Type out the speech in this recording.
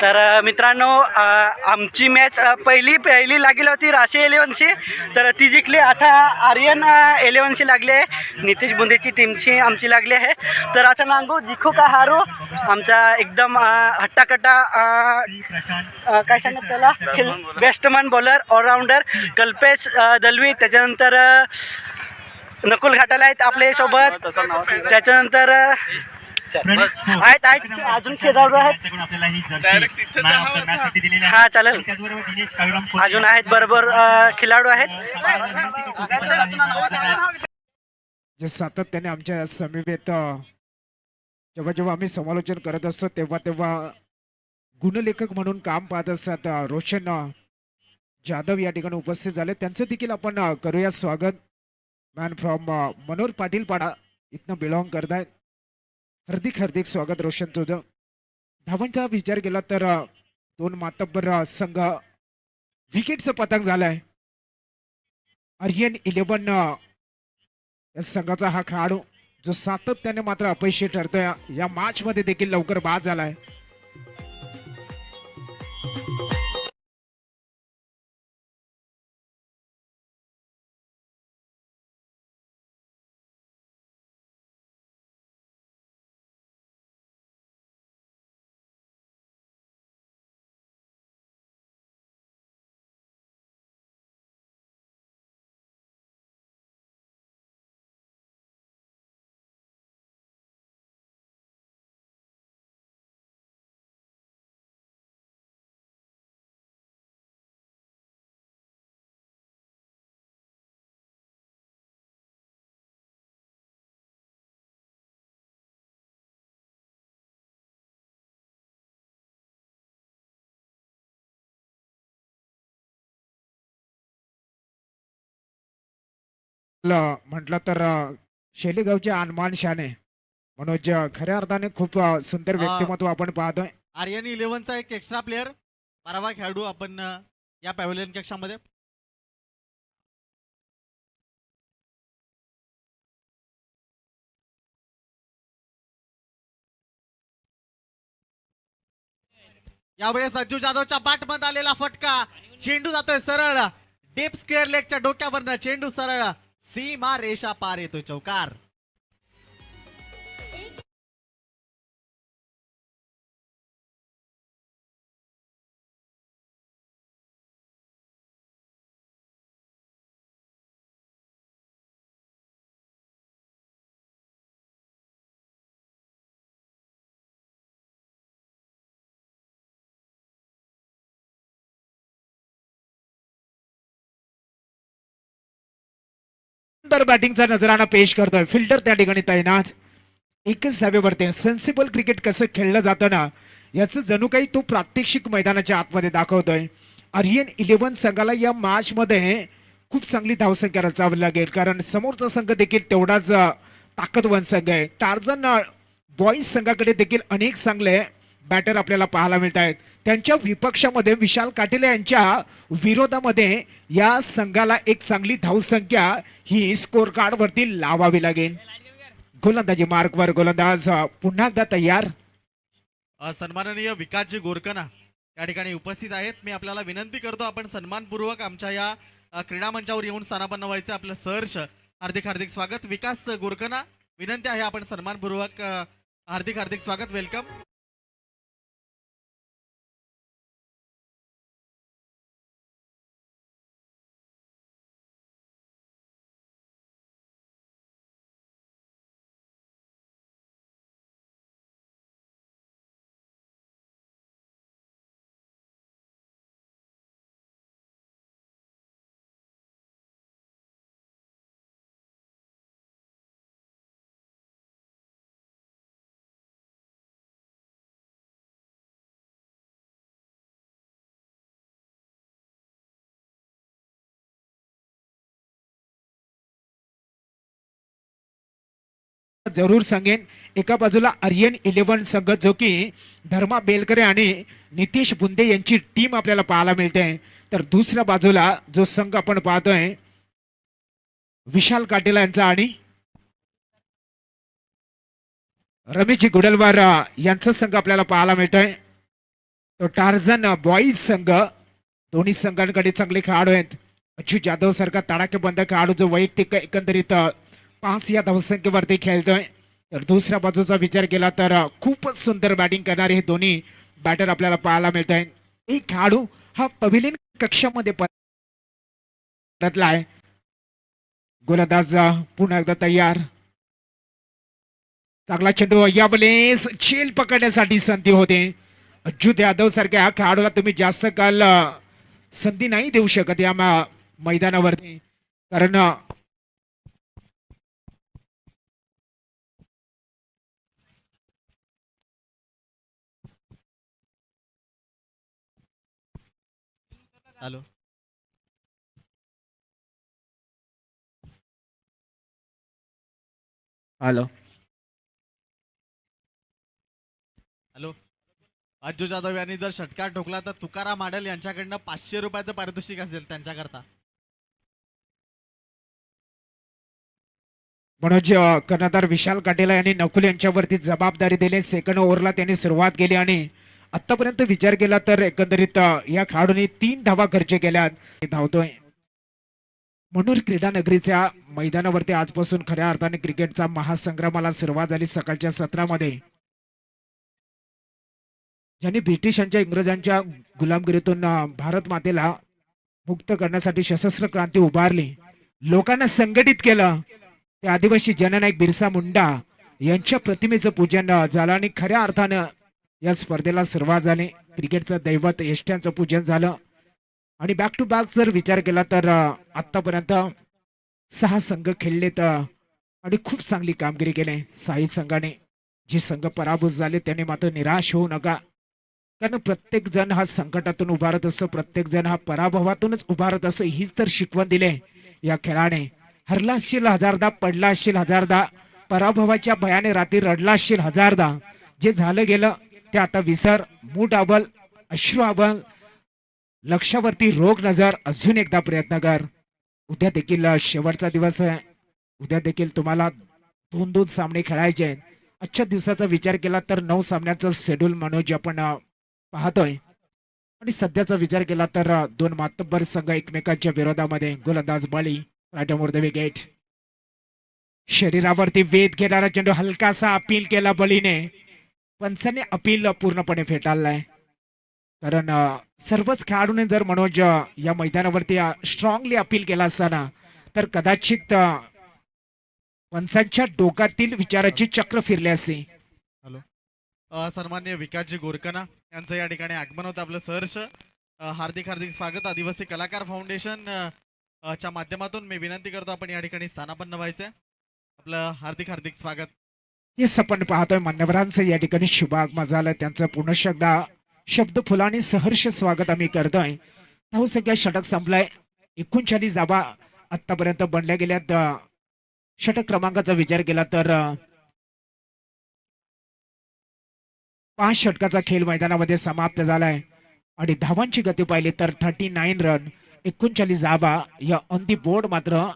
तर मित्रांनो आमची मॅच पहिली पहिली लागली होती राशी इलेव्हनशी तर ती जिंकली. आता आर्यन इलेव्हनशी लागली आहे. नितीश बुंदेची टीमची आमची लागली आहे. तर आता नांगू जिखू का हारू? आमचा एकदम हट्टाकट्टा काय सांगत त्याला? Batsman bowler allrounder Kalpesh Dalvi. त्याच्यानंतर नकुल घाटाला आहेत आपल्यासोबत. त्याच्यानंतर आहेत आहेत. अजून खेळाडू आहेत. ही हा चालेल. अजून आहेत बरोबर अ, खेळाडू आहेत. जे सातत्याने आमच्या समीपेत जेव्हा जेव्हा आम्ही समालोचन करत असतो तेव्हा तेव्हा गुणलेखक म्हणून काम पाहत असतात रोशन जाधव या ठिकाणी उपस्थित झाले. त्यांचं देखील आपण करूया स्वागत. मॅन फ्रॉम मनोहर पाटील पाडा इथनं बिलॉंग करतायत. हार्दिक हार्दिक स्वागत रोशन तुझं. धावांचा विचार केला तर दोन मातब्बर संघ विकेटचं पतंग झालंय. आर्यन इलेव्हन या संघाचा हा खेळाडू जो सातत्याने मात्र अपयशी ठरतोय या मॅच मध्ये देखील लवकर बाद झालाय. म्हटलं तर शेलीगावचे अनमान शाने. मनोज खऱ्या अर्थाने खूप सुंदर. व्यक्तिमत्व आपण पाहतोय. आर्यन इलेव्हनचा एक एक्स्ट्रा प्लेअर बारावा खेळाडू आपण या पॅव्हलियन कक्षामध्ये. यावेळेस अज्जू जाधवच्या बॅटमध्ये आलेला फटका. चेंडू जातोय सरळ. डीप स्क्वेअर लेगच्या डोक्यावरनं. चेंडू सरळ. સીમા રેષા પાર એ તો ચૌકાર. सुंदर बॅटिंगचा नजराणा पेश करतोय. फिल्डर त्या ठिकाणी तैनात. एकच धावेवरती सेन्सिबल क्रिकेट कसं खेळलं जातं ना याचं जणू काही तो प्रात्यक्षिक मैदानाच्या आतमध्ये दाखवतोय. आर्यन इलेव्हन संघाला या मॅचमध्ये खूप चांगली धावसंख्या रचावी लागेल. कारण समोरचा संघ देखील तेवढाच ताकदवान संघ आहे. टार्झन बॉईज संघाकडे देखील अनेक चांगले बॅटर आपल्याला पाहायला मिळत आहेत त्यांच्या विपक्षामध्ये विशाल काटेले यांच्या विरोधामध्ये या संघाला एक चांगली धावसंख्या ही स्कोर कार्ड वरती लावावी लागेल. गोलंदाजी मार्कवर गोलंदाज पुन्हा एकदा तयार. सन्माननीय विकासजी गोरकना या ठिकाणी उपस्थित आहेत. मी आपल्याला विनंती करतो आपण सन्मानपूर्वक आमच्या या क्रीडा मंचावर येऊन स्थानापन्न व्हायचं आपलं सहर्ष. हार्दिक हार्दिक स्वागत. विकास गोरकना विनंती आहे आपण सन्मानपूर्वक हार्दिक हार्दिक स्वागत. वेलकम जरूर सांगेन. एका बाजूला आर्यन इलेव्हन संघ जो की धर्मा बेलकरे आणि नितीश बुंदे यांची टीम आपल्याला पाहायला मिळते. तर दुसऱ्या बाजूला जो संघ आपण पाहतोय विशाल काटेला यांचा आणि रमेश गुडलवार यांचा संघ आपल्याला पाहायला मिळतोय. तो टार्झन बॉईज संघ दोन्ही संघांकडे चांगले खेळाडू आहेत. अच्युत जाधव सारखा तडाखेबंद खेळाडू जो वैयक्तिक एकंदरीत पाच या धावसंख्येवरती खेळतोय. तर दुसऱ्या बाजूचा विचार केला तर खूपच सुंदर बॅटिंग करणारे हे दोन्ही बॅटर आपल्याला पाहायला मिळत आहेत एक खेळाडू हा पव्हिलियन कक्षामध्ये परतलाय गोलंदाज पुन्हा एकदा तयार. चांगला चेंडू यावेळेस चेल पकडण्यासाठी संधी होते. अच्युत यादव सारख्या ह्या खेळाडूला तुम्ही जास्त काल संधी नाही देऊ शकत या मैदानावरती. कारण hello hello hello. Ajju Jadhav यांनी जर षटकार ठोकला तर तुकाराम माडल यांच्याकडनं पाचशे रुपयाचं पारितोषिक असेल त्यांच्याकरता. मनोज कर्णधार विशाल काटेला यांनी नकुल यांच्यावरती जबाबदारी दिली. सेकंड ओव्हरला त्यांनी सुरुवात केली आणि आतापर्यंत विचार केला तर एकंदरीत या खेळाडूंनी तीन धावा खर्च केल्यात. ते धावतोय म्हणून क्रीडा नगरीच्या मैदानावरती आजपासून खऱ्या अर्थाने क्रिकेटचा महासंग्रामाला सुरुवात झाली सकाळच्या सत्रामध्ये. ज्यांनी ब्रिटिशांच्या इंग्रजांच्या गुलामगिरीतून भारत मातेला मुक्त करण्यासाठी सशस्त्र क्रांती उभारली. लोकांना संघटित केलं. ते आदिवासी जननायक बिरसा मुंडा यांच्या प्रतिमेचं पूजन झालं आणि खऱ्या अर्थानं या स्पर्धेला सुरुवात झाली क्रिकेटचं दैवत यष्ट्यांचं पूजन झालं. आणि बॅक टू बॅक जर विचार केला तर आत्तापर्यंत आतापर्यंत सहा संघ खेळलेत आणि खूप चांगली कामगिरी केली. साई संघाने जे संघ पराभूत झाले त्याने मात्र निराश होऊ नका. कारण प्रत्येक जण हा संकटातून उभारत असतो. प्रत्येक जण हा पराभवातूनच उभारत असतो. हीच तर शिकवण दिले या खेळाने. हरला असशील हजारदा पडला असशील हजारदा. पराभवाच्या भयाने रात्री रडला असशील हजारदा. जे झालं गेलं ते आता विसर मूठ अबल अश्रू अबल लक्षावरती रोग नजर अजून एकदा प्रयत्न कर उद्या देखील शेवटचा दिवस आहे. उद्या देखील तुम्हाला दोन दोन सामने खेळायचे आहेत. आजच्या दिवसाचा विचार केला तर नऊ सामन्याचं शेड्यूल मनोज आपण पाहतोय. आणि सध्याचा विचार केला तर दोन मातब्बर संघ एकमेकांच्या विरोधामध्ये. गोलंदाज बळी रायटमोर द शरीरावरती वेध घेणारा चेंडू हलकासा अपील केला बळीने. पंचाने अपील पूर्णपणे फेटाळलाय. कारण सर्वच खेळाडूने जर मनोज या मैदानावरती स्ट्रॉंगली अपील केला असताना तर कदाचित पंचांच्या डोक्यातील विचाराची चक्र फिरले असते. अ, सन्मान्य विकासजी गोरकना यांचं या ठिकाणी आगमन होतं आपलं सहर्ष. हार्दिक हार्दिक स्वागत. आदिवासी कलाकार फाउंडेशन च्या माध्यमातून मी विनंती करतो आपण या ठिकाणी स्थानापन्न व्हायचं. आपलं हार्दिक हार्दिक स्वागत. हेच आपण पाहतोय मान्यवरांचं या ठिकाणी शुभ आगमन झालं त्यांचं पुनश एकदा शब्द फुलाने सहर्ष स्वागत आम्ही करतोय. नऊ सगळ्या षटक संपलाय. एकोणचाळीस जाबा आतापर्यंत बनल्या गेल्यात. षटक क्रमांकाचा विचार केला तर पाच षटकाचा खेळ मैदानामध्ये समाप्त झालाय. आणि धावांची गती पाहिली तर थर्टी नाईन रन एकोणचाळीस जाबा या ऑन दी बोर्ड मात्र